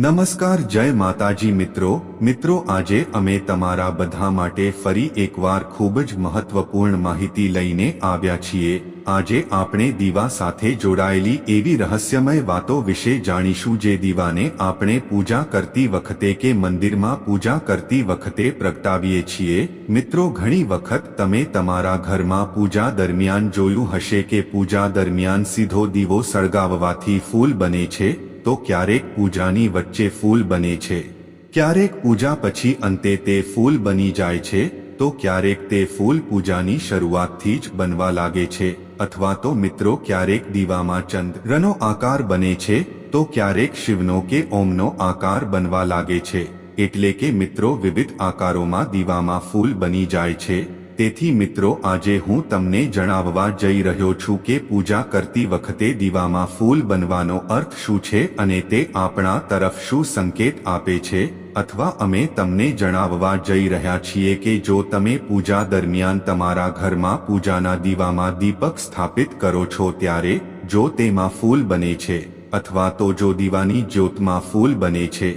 નમસ્કાર, જય માતાજી મિત્રો. મિત્રો, આજે અમે તમારા બધા માટે ફરી એકવાર ખૂબ જ મહત્વપૂર્ણ માહિતી લઈને આવ્યા છીએ. આજે આપણે દીવા સાથે જોડાયેલી એવી રહસ્યમય વાતો વિશે જાણીશું જે દીવાને આપણે પૂજા કરતી વખતે કે મંદિરમાં પૂજા કરતી વખતે પ્રગટાવીએ છીએ. મિત્રો, ઘણી વખત તમે તમારા ઘરમાં પૂજા દરમિયાન જોયું હશે કે પૂજા દરમિયાન સીધો દીવો સળગાવવાથી ફૂલ બને છે. તો ક્યારેક પૂજાની વચ્ચે ફૂલ બને છે. ક્યારેક પૂજા પછી અંતે તે ફૂલ બની જાય છે, તો ક્યારેક તે ફૂલ પૂજાની શરૂઆતથી જ બનવા લાગે છે, અથવા તો મિત્રો ક્યારેક દીવામાં ચંદ્રનો આકાર બને છે, તો ક્યારેક શિવનો કે ઓમનો આકાર બનવા લાગે છે, એટલે કે મિત્રો વિવિધ આકારોમાં દીવામાં ફૂલ બની જાય છે તેથી મિત્રો, આજે હું તમને જણાવવા જઈ રહ્યો છું કે પૂજા કરતી વખતે દીવામાં ફૂલ બનવાનો અર્થ શું છે અને તે આપણા તરફ શું સંકેત આપે છે, અથવા અમે તમને જણાવવા જઈ રહ્યા છીએ કે જો તમે પૂજા દરમિયાન તમારા ઘરમાં પૂજાના દીવામાં દીપક સ્થાપિત કરો છો ત્યારે, જો તેમાં ફૂલ બને છે, અથવા તો જો દીવાની જ્યોતમાં ફૂલ બને છે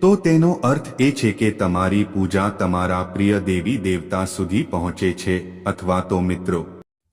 તો તેનો અર્થ એ છે કે તમારી પૂજા તમારા પ્રિય દેવી દેવતા સુધી પહોંચે છે, અથવા તો મિત્રો,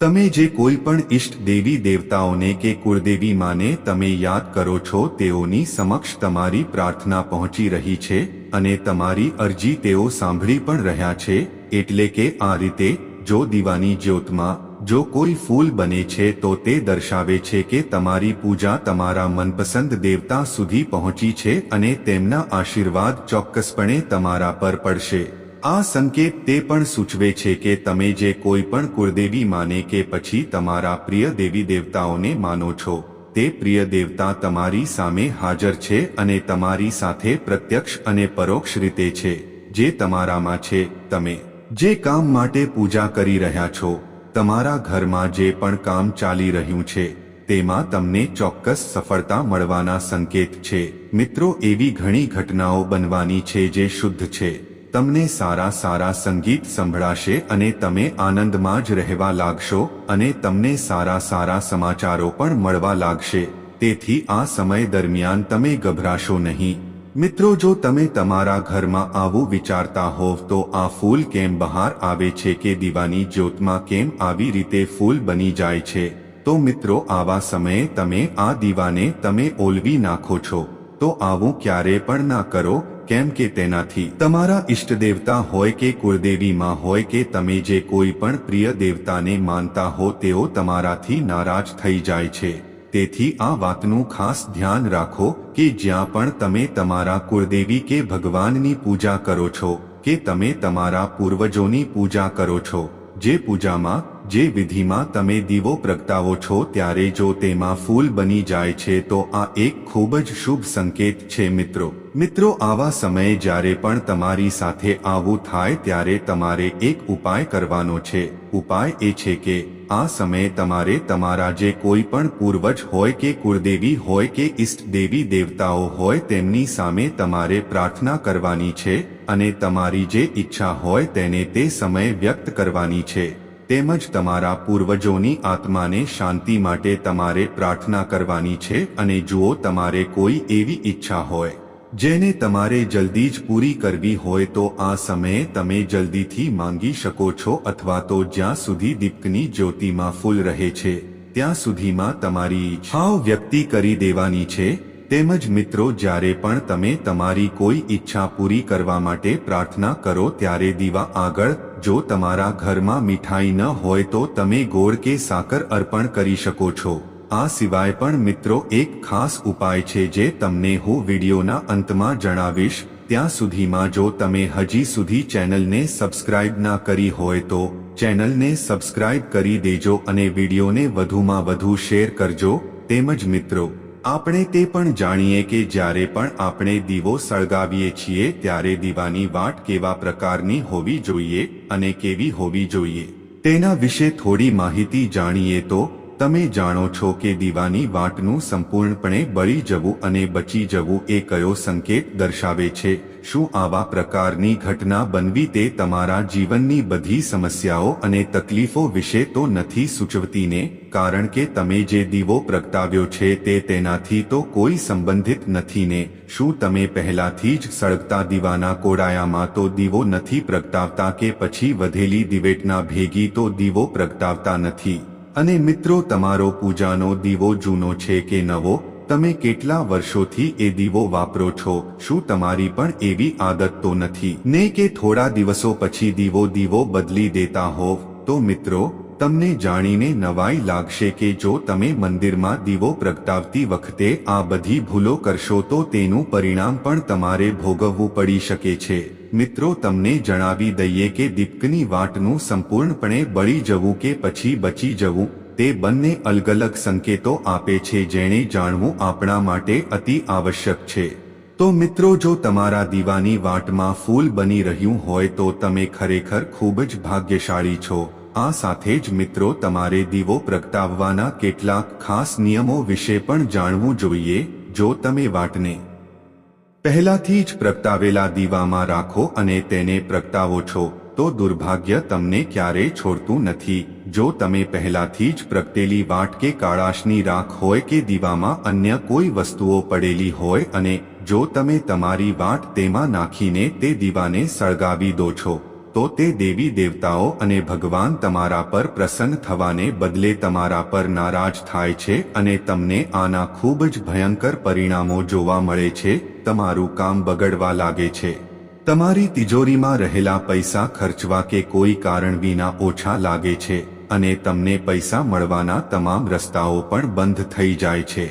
તમે જે કોઈ પણ ઈષ્ટ દેવી દેવતાઓને કે કુળદેવી માને તમે યાદ કરો છો, તેઓની સમક્ષ તમારી પ્રાર્થના પહોંચી રહી છે, અને તમારી અરજી તેઓ સાંભળી પણ રહ્યા છે, એટલે કે આ રીતે, જો દીવાની જ્યોતમાં જો કોઈ ફૂલ બને છે તો તે દર્શાવે છે કે તમારી પૂજા તમારા મનપસંદ દેવતા સુધી પહોંચી છે અને તેમના આશીર્વાદ ચોક્કસપણે તમારા પર પડશે. આ સંકેત તે પણ સૂચવે છે કે તમે જે કોઈ પણ કુળદેવી માને કે પછી તમારા પ્રિય દેવી દેવતાઓને માનો છો, તે પ્રિય દેવતા તમારી સામે હાજર છે અને તમારી સાથે પ્રત્યક્ષ અને પરોક્ષ રીતે છે, જે તમારામાં છે, તમે જે કામ માટે પૂજા કરી રહ્યા છો તમારા ઘરમાં જે પણ કામ ચાલી રહ્યું છે, તેમાં તમને ચોક્કસ સફળતા મળવાના સંકેત છે. મિત્રો, એવી ઘણી ઘટનાઓ બનવાની છે જે શુદ્ધ છે. તમને સારા સારા સંગીત સંભળાશે અને તમે આનંદમાં જ રહેવા લાગશો અને તમને સારા સારા સમાચારો પણ મળવા લાગશે. તેથી આ સમય દરમિયાન તમે ગભરાશો નહીં. મિત્રો, જો તમે તમારા ઘરમાં આવું વિચારતા હોવ, તો આ ફૂલ કેમ બહાર આવે છે કે દીવાની જ્યોતમાં કેમ આવી રીતે ફૂલ બની જાય છે? તો મિત્રો, આવા સમયે તમે આ દીવાને તમે ઓલવી નાખો છો. તો આવું ક્યારે પણ ના કરો, કેમ કે તેનાથી તમારા ઇષ્ટદેવતા હોય કે કુળદેવીમાં હોય કે તમે જે કોઈ પણ પ્રિય દેવતાને માનતા હો, તેઓ તમારાથી નારાજ થઈ જાય છે. તેથી આ વાતનું ખાસ ધ્યાન રાખો કે જ્યાં પણ તમે તમારા કુળદેવી કે ભગવાનની પૂજા કરો છો, કે તમે તમારા પૂર્વજોની પૂજા કરો છો, જે પૂજામાં જે વિધિમાં તમે દીવો પ્રગટાવો છો ત્યારે જો તેમાં ફૂલ બની જાય છે તો આ એક ખૂબ જ શુભ સંકેત છે મિત્રો. મિત્રો, આવા સમયે જ્યારે પણ તમારી સાથે આવું થાય ત્યારે તમારે એક ઉપાય કરવાનો છે. ઉપાય એ છે કે, આ સમયે તમારે તમારા જે કોઈ પણ પૂર્વજ હોય કે કુળદેવી હોય કે ઈષ્ટ દેવી દેવતાઓ હોય તેમની સામે તમારે પ્રાર્થના કરવાની છે અને તમારી જે ઈચ્છા હોય તેને તે સમયે વ્યક્ત કરવાની છે. તેમજ તમારા પૂર્વજોની આત્માને શાંતિ માટે તમારે પ્રાર્થના કરવાની છે અને જુઓ તમારે કોઈ એવી ઈચ્છા હોય, જેને તમારે જલ્દી જ પૂરી કરવી હોય તો આ સમયે તમે જલ્દીથી માંગી શકો છો અથવા તો જ્યાં સુધી દીપકની જ્યોતિમાં ફૂલ રહે છે, ત્યાં સુધીમાં તમારી ઈચ્છાઓ વ્યક્તિ કરી દેવાની છે. તેમજ મિત્રો, જ્યારે પણ તમે તમારી કોઈ ઈચ્છા પૂરી કરવા માટે પ્રાર્થના કરો, ત્યારે દીવા આગળ જો તમારા ઘરમાં મીઠાઈ ન હોય તો તમે ગોળ કે સાકર અર્પણ કરી શકો છો. આ સિવાય પણ મિત્રો, એક ખાસ ઉપાય છે જે તમને હું વિડીયોના અંતમાં જણાવીશ. ત્યાં સુધીમાં જો તમે હજી સુધી ચેનલને સબસ્ક્રાઇબ ના કરી હોય તો ચેનલને સબસ્ક્રાઇબ કરી દેજો અને વિડીયોને વધુમાં વધુ શેર કરજો. તેમજ મિત્રો આપણે તે પણ જાણીએ કે જ્યારે પણ આપણે દીવો સળગાવીએ છીએ ત્યારે દીવાની વાટ કેવા પ્રકારની હોવી જોઈએ અને કેવી હોવી જોઈએ. તેના વિશે થોડી માહિતી જાણીએ તો, તમે જાણો છો કે દીવાની વાટનું સંપૂર્ણપણે બળી જવું અને બચી જવું એ કયો સંકેત દર્શાવે છે? શું આવા પ્રકારની ઘટના બનવી તે તમારા જીવનની બધી સમસ્યાઓ અને તકલીફો વિશે તો નથી સૂચવતીને? કારણ કે તમે જે દીવો પ્રગટાવ્યો છે તે તેનાથી તો કોઈ સંબંધિત નથી ને શું તમે પહેલાથી જ સળગતા દીવાના કોડાયામાં તો દીવો નથી પ્રગટાવતા કે પછી વધેલી દિવેટના ભેગી તો દીવો પ્રગટાવતા નથી? અને મિત્રો, તમારો પૂજાનો દીવો જૂનો છે કે નવો? તમે કેટલા વર્ષોથી એ દીવો વાપરો છો? શું તમારી પણ એવી આદત તો નથી? ને કે થોડા દિવસો પછી દીવો દીવો બદલી દેતા હોવ? તો મિત્રો, તમને જાણીને નવાઈ લાગશે કે જો તમે મંદિરમાં દીવો પ્રગટાવતી વખતે આ બધી ભૂલો કરશો તો તેનું પરિણામ પણ તમારે ભોગવવું પડી શકે છે. મિત્રો, તમને જણાવી દઈએ કે દીપકની વાટનું સંપૂર્ણપણે બળી જવું કે પછી બચી જવું? તે બંને અલગ અલગ સંકેતો આપે છે જેણે જાણવું આપણા માટે અતિ આવશ્યક છે. તો મિત્રો, જો તમારા દીવાની વાટમાં ફૂલ બની રહ્યું હોય તો તમે ખરેખર ખૂબ જ ભાગ્યશાળી છો. આ સાથે જ મિત્રો, તમારે દીવો પ્રગટાવવાના કેટલાક ખાસ નિયમો વિશે પણ જાણવું જોઈએ, જો તમે વાટને પહેલાથી જ પ્રગટાવેલા દીવામાં રાખો અને તેને પ્રગટાવો છો. તો દુર્ભાગ્ય તમને ક્યારેય છોડતું નથી. જો તમે પહેલાથી જ પ્રગટેલી વાટ કે કાળાશની રાખ હોય કે દીવામાં અન્ય કોઈ વસ્તુઓ પડેલી હોય અને જો તમે તમારી વાટ તેમાં નાખીને તે દીવાને સળગાવી દો છો, તો તે દેવી દેવતાઓ અને ભગવાન તમારા પર પ્રસન્ન થવાને બદલે તમારા પર નારાજ થાય છે અને તમને આના ખૂબ જ ભયંકર પરિણામો જોવા મળે છે, તમારું કામ બગડવા લાગે છે. તમારી તિજોરીમાં રહેલા પૈસા ખર્ચવા કે કોઈ કારણ વિના ઓછા લાગે છે અને તમને પૈસા મળવાના તમામ રસ્તાઓ પણ બંધ થઈ જાય છે.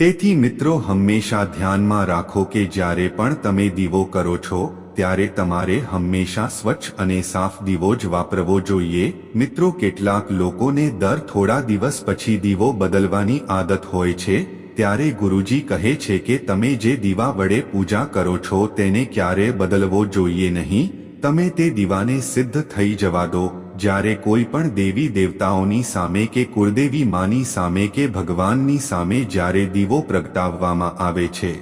તેથી મિત્રો હંમેશા ધ્યાનમાં રાખો કે જ્યારે પણ તમે દીવો કરો છો, ત્યારે તમારે હંમેશા સ્વચ્છ અને સાફ દીવો જ વાપરવો જોઈએ. મિત્રો કેટલાક લોકોને દર થોડા દિવસ પછી દીવો બદલવાની આદત હોય છે ત્યારે ગુરુજી કહે છે કે તમે જે દીવા વડે પૂજા કરો છો તેને ક્યારે બદલવો જોઈએ નહીં? તમે તે દીવાને સિદ્ધ થઈ જવા દો. જ્યારે કોઈ પણ દેવી દેવતાઓની સામે કે કુળદેવી માની સામે કે ભગવાનની સામે જ્યારે દીવો પ્રગટાવવામાં આવે છે,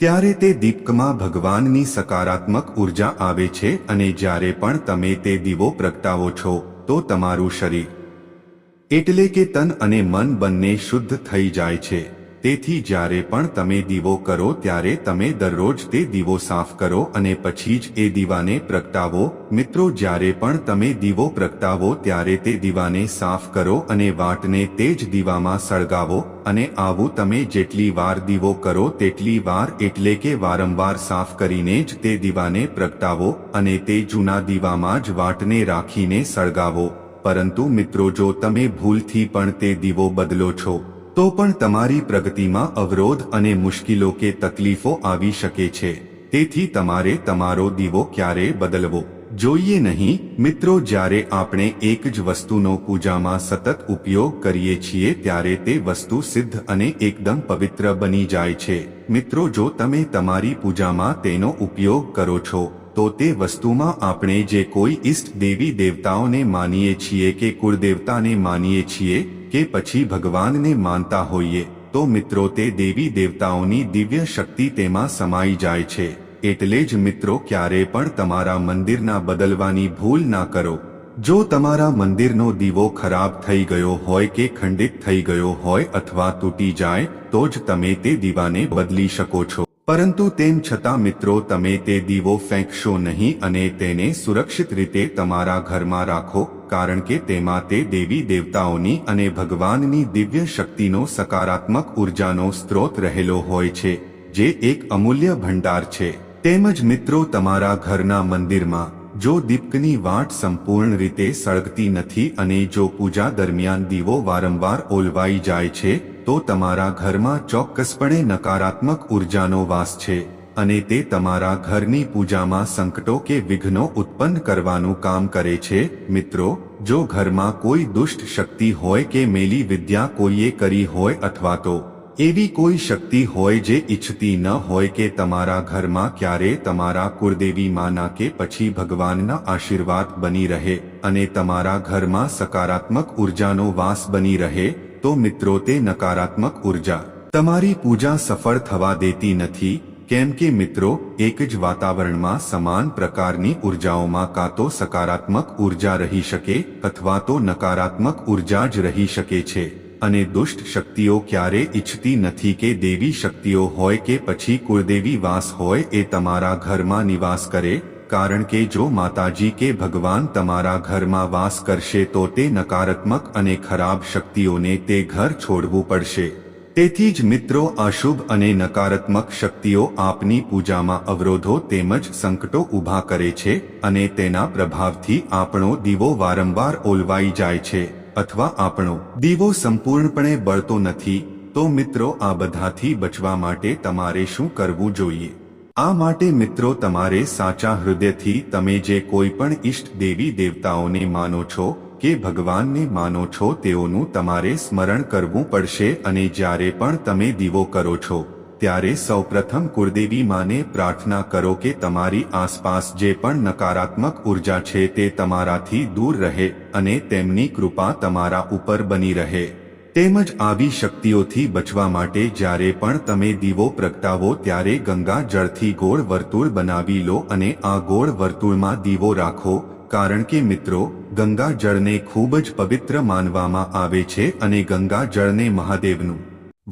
ત્યારે તે દીપકમાં ભગવાનની સકારાત્મક ઊર્જા આવે છે અને જ્યારે પણ તમે તે દીવો પ્રગટાવો છો, તો તમારું શરીર એટલે કે તન અને મન બંને શુદ્ધ થઈ જાય છે. તેથી જ્યારે પણ તમે દીવો કરો ત્યારે તમે દરરોજ તે દીવો સાફ કરો અને પછી જ એ દીવાને પ્રગટાવો. મિત્રો, જ્યારે પણ તમે દીવો પ્રગટાવો ત્યારે તે દીવાને સાફ કરો અને વાટને તે જ દીવામાં સળગાવો અને આવું તમે જેટલી વાર દીવો કરો તેટલી વાર એટલે કે વારંવાર સાફ કરીને જ તે દીવાને પ્રગટાવો અને તે જૂના દીવામાં જ વાટને રાખીને સળગાવો. પરંતુ મિત્રો, જો તમે ભૂલથી પણ તે દીવો બદલો છો તો પણ તમારી પ્રગતિમાં અવરોધ અને મુશ્કેલો કે તકલીફો આવી શકે છે. તેથી તમારે તમારો દીવો ક્યારે બદલવો? જોઈએ નહીં, મિત્રો, જ્યારે આપણે એક જ વસ્તુનો પૂજામાં સતત ઉપયોગ કરીએ છીએ ત્યારે તે વસ્તુ સિદ્ધ અને એકદમ પવિત્ર બની જાય છે. મિત્રો, જો તમે તમારી પૂજામાં તેનો ઉપયોગ કરો છો, તો તે વસ્તુમાં આપણે જે કોઈ ઈષ્ટ દેવી દેવતાઓને માનીએ છીએ કે કુળદેવતાને માનીએ છીએ કે પછી ભગવાનને માનતા હોઈએ, તો મિત્રો તે દેવી દેવતાઓની દિવ્ય શક્તિ તેમાં સમાઈ જાય છે. એટલે જ મિત્રો ક્યારે પણ તમારા મંદિરના બદલવાની ભૂલ ના કરો. જો તમારા મંદિરનો દીવો ખરાબ થઈ ગયો હોય કે ખંડિત થઈ ગયો હોય અથવા તૂટી જાય, તો જ તમે તે દીવાને બદલી શકો છો. પરંતુ તેમ છતાં મિત્રો, તમે તે દીવો ફેંકશો નહીં અને તેને સુરક્ષિત રીતે તમારા ઘરમાં રાખો, કારણ કે તેમાં તે દેવી દેવતાઓની અને ભગવાનની દિવ્ય શક્તિનો સકારાત્મક ઉર્જાનો સ્ત્રોત રહેલો હોય છે, જે એક અમૂલ્ય ભંડાર છે. તેમજ મિત્રો, તમારા ઘરના મંદિરમાં, જો દીપકની વાટ સંપૂર્ણ રીતે સળગતી નથી અને જો પૂજા દરમિયાન દીવો વારંવાર ઓલવાઈ જાય છે તો તમારા ઘરમાં ચોક્કસપણે નકારાત્મક ઉર્જાનો વાસ છે અને તે તમારા ઘરની પૂજામાં સંકટો કે વિઘ્નો ઉત્પન્ન કરવાનું કામ કરે છે. મિત્રો, જો ઘરમાં કોઈ દુષ્ટ શક્તિ હોય કે મેલી વિદ્યા કોઈએ કરી હોય અથવા તો એવી કોઈ શક્તિ હોય જે ઈચ્છતી ન હોય કે તમારા ઘરમાં ક્યારે તમારા કુળદેવી માના કે પછી ભગવાનના આશીર્વાદ બની રહે અને તમારા ઘરમાં સકારાત્મક ઉર્જાનો વાસ બની રહે તો મિત્રો તે નકારાત્મક ઊર્જા. તમારી પૂજા સફળ થવા દેતી નથી, કેમ કે મિત્રો, એક જ વાતાવરણમાં સમાન પ્રકારની ઉર્જાઓમાં કાં તો સકારાત્મક ઊર્જા રહી શકે, અથવા તો નકારાત્મક ઊર્જા જ રહી શકે છે. અને દુષ્ટ શક્તિઓ ક્યારે ઈચ્છતી નથી કે દેવી શક્તિઓ હોય કે પછી કુળદેવી વાસ હોય એ તમારા ઘરમાં નિવાસ કરે કારણ કે જો માતાજી કે ભગવાન તમારા ઘરમાં વાસ કરશે તો તે નકારાત્મક અને ખરાબ શક્તિઓને તે ઘર છોડવું પડશે. તેથી જ મિત્રો, અશુભ અને નકારાત્મક શક્તિઓ આપની પૂજામાં અવરોધો તેમજ સંકટો ઊભા કરે છે અને તેના પ્રભાવથી આપણો દીવો વારંવાર ઓલવાઈ જાય છે અથવા આપણો દીવો સંપૂર્ણપણે બળતો નથી, તો મિત્રો, આ બધાથી બચવા માટે તમારે શું કરવું જોઈએ? આ માટે મિત્રો તમારે સાચા હૃદયથી તમે જે કોઈ પણ ઈષ્ટ દેવી દેવતાઓને માનો છો કે ભગવાનને માનો છો તેઓનું તમારે સ્મરણ કરવું પડશે અને જ્યારે પણ તમે દીવો કરો છો, ત્યારે સૌપ્રથમ કુળદેવી માને પ્રાર્થના કરો કે તમારી આસપાસ જે પણ નકારાત્મક ઊર્જા છે તે તમારાથી દૂર રહે અને તેમની કૃપા તમારા ઉપર બની રહે. તેમજ આવી શક્તિઓથી બચવા માટે જ્યારે પણ તમે દીવો પ્રગટાવો ત્યારે ગંગા જળથી ગોળ વર્તુળ બનાવી લો અને આ ગોળ વર્તુળમાં દીવો રાખો, કારણ કે મિત્રો, ગંગા જળને ખૂબ જ પવિત્ર માનવામાં આવે છે અને ગંગા જળને મહાદેવનું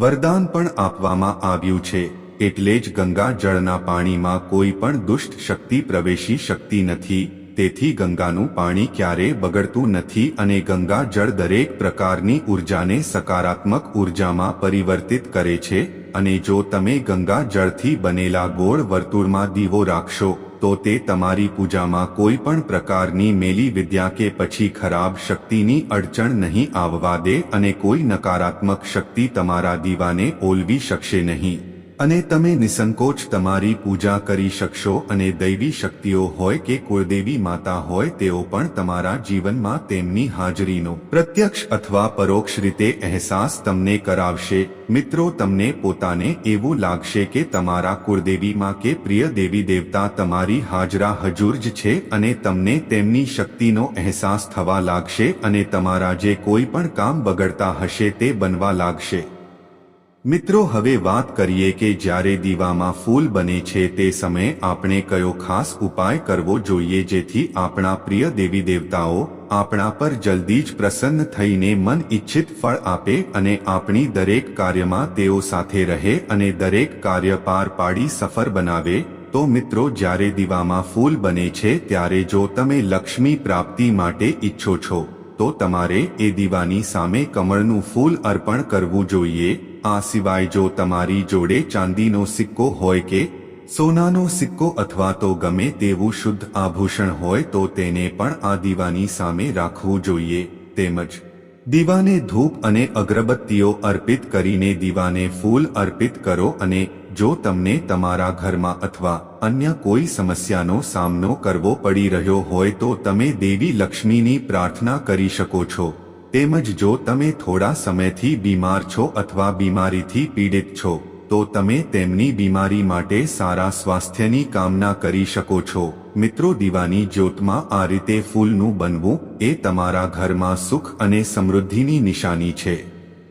વરદાન પણ આપવામાં આવ્યું છે, એટલે જ ગંગા જળના પાણીમાં કોઈ પણ દુષ્ટ શક્તિ પ્રવેશી શકતી નથી. તેથી ગંગાનું પાણી ક્યારેય બગડતું નથી અને ગંગા જળ દરેક પ્રકારની ઉર્જાને સકારાત્મક ઉર્જામાં પરિવર્તિત કરે છે, અને જો તમે ગંગા જળથી બનેલા ગોળ વર્તુળમાં દીવો રાખશો, તો તે તમારી પૂજામાં કોઈ પણ પ્રકારની મેલી વિદ્યા કે પછી ખરાબ શક્તિની અડચણ નહીં આવવા દે અને કોઈ નકારાત્મક શક્તિ તમારા દીવાને ઓલવી શકશે નહીં. અને તમે નિસંકોચ તમારી પૂજા કરી શકશો અને દૈવી શક્તિઓ હોય કે કુળદેવી માતા હોય તેઓ પણ તમારા જીવનમાં તેમની હાજરીનો પ્રત્યક્ષ અથવા પરોક્ષ રીતે અહેસાસ તમને કરાવશે. મિત્રો, તમને પોતાને એવું લાગશે કે તમારા કુળદેવીમાં કે પ્રિય દેવી દેવતા તમારી હાજરા હજુર જ છે અને તમને તેમની શક્તિનો અહેસાસ થવા લાગશે અને તમારા જે કોઈ પણ કામ બગડતા હશે તે બનવા લાગશે. મિત્રો, હવે વાત કરીએ કે જ્યારે દીવામાં ફૂલ બને છે તે સમયે આપણે કયો ખાસ ઉપાય કરવો જોઈએ જેથી આપણા પ્રિય દેવી દેવતાઓ આપણા પર જલ્દી જ પ્રસન્ન થઈને મન ઈચ્છિત ફળ આપે અને આપણી દરેક કાર્યમાં તેઓ સાથે રહે અને દરેક કાર્ય પાર પાડી સફળ બનાવે, તો મિત્રો, જ્યારે દીવામાં ફૂલ બને છે ત્યારે જો તમે લક્ષ્મી પ્રાપ્તિ માટે ઈચ્છો છો તો તમારે એ દીવાની સામે કમળનું ફૂલ અર્પણ કરવું જોઈએ. આ સિવાય જો તમારી જોડે ચાંદીનો સિક્કો હોય કે સોનાનો સિક્કો અથવા તો ગમે તેવું શુદ્ધ આભૂષણ હોય તો તેને પણ આ દીવાની સામે રાખવું જોઈએ. તેમજ દીવાને ધૂપ અને અગરબત્તીઓ અર્પિત કરીને દીવાને ફૂલ અર્પિત કરો અને જો તમને તમારા ઘરમાં અથવા અન્ય કોઈ સમસ્યાનો સામનો કરવો પડી રહ્યો હોય તો તમે દેવી લક્ષ્મીની પ્રાર્થના કરી શકો છો. તેમજ જો તમે થોડા સમયથી બીમાર છો અથવા બીમારીથી પીડિત છો, તો તમે તેમની બીમારી માટે સારા સ્વાસ્થ્યની કામના કરી શકો છો. મિત્રો, દીવાની જ્યોતમાં આ રીતે ફૂલનું બનવું એ તમારા ઘરમાં સુખ અને સમૃદ્ધિની નિશાની છે.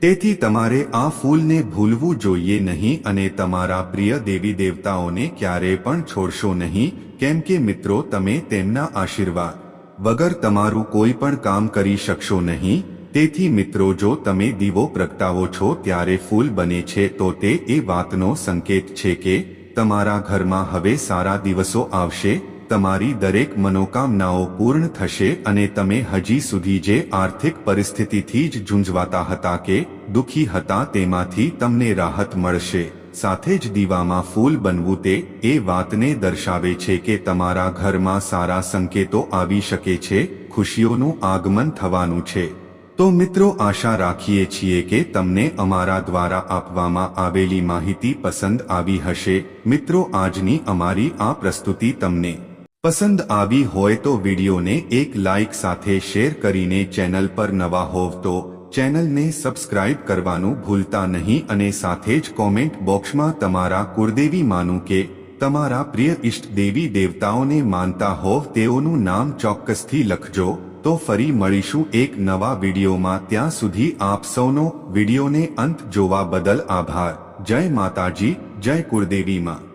તેથી તમારે આ ફૂલને ભૂલવું જોઈએ નહીં અને તમારા પ્રિય દેવી દેવતાઓને ક્યારેય પણ છોડશો નહીં. કેમ કે મિત્રો, તમે તેમના આશીર્વાદ વગર તમારું કોઈ પણ કામ કરી શકશો નહીં. તેથી મિત્રો, જો તમે દીવો પ્રગટાવો છો ત્યારે ફૂલ બને છે, તો તે એ વાતનો સંકેત છે કે તમારા ઘરમાં હવે સારા દિવસો આવશે. તમારી દરેક મનોકામનાઓ પૂર્ણ થશે અને તમે હજી સુધી જે આર્થિક પરિસ્થિતિથી જ ઝૂંઝવાતા હતા કે દુઃખી હતા તેમાંથી તમને રાહત મળશે. સાથે જ દીવામાં ફૂલ બનવું તે એ વાતને દર્શાવે છે કે તમારા ઘરમાં સારા સંકેતો આવી શકે છે, ખુશીઓનું આગમન થવાનું છે. તો મિત્રો આશા રાખીએ છીએ કે તમને અમારા દ્વારા આપવામાં આવેલી માહિતી પસંદ આવી હશે. મિત્રો આજની અમારી આ પ્રસ્તુતિ તમને પસંદ આવી હોય તો વિડીયોને એક લાઇક સાથે શેર કરીને ચેનલ પર નવા હોવ તો ચેનલને સબસ્ક્રાઇબ કરવાનું ભૂલતા નહીં અને સાથે જ કોમેન્ટ બોક્સમાં તમારા કુળદેવી માનું કે તમારા પ્રિય ઇષ્ટ દેવી દેવતાઓને માનતા હોવ તેઓનું નામ ચોક્કસથી લખજો. તો ફરી મળીશું એક નવા વિડીયોમાં. ત્યાં સુધી આપ સૌનો વિડીયોને અંત જોવા બદલ આભાર. જય માતાજી, જય કુળદેવી માં.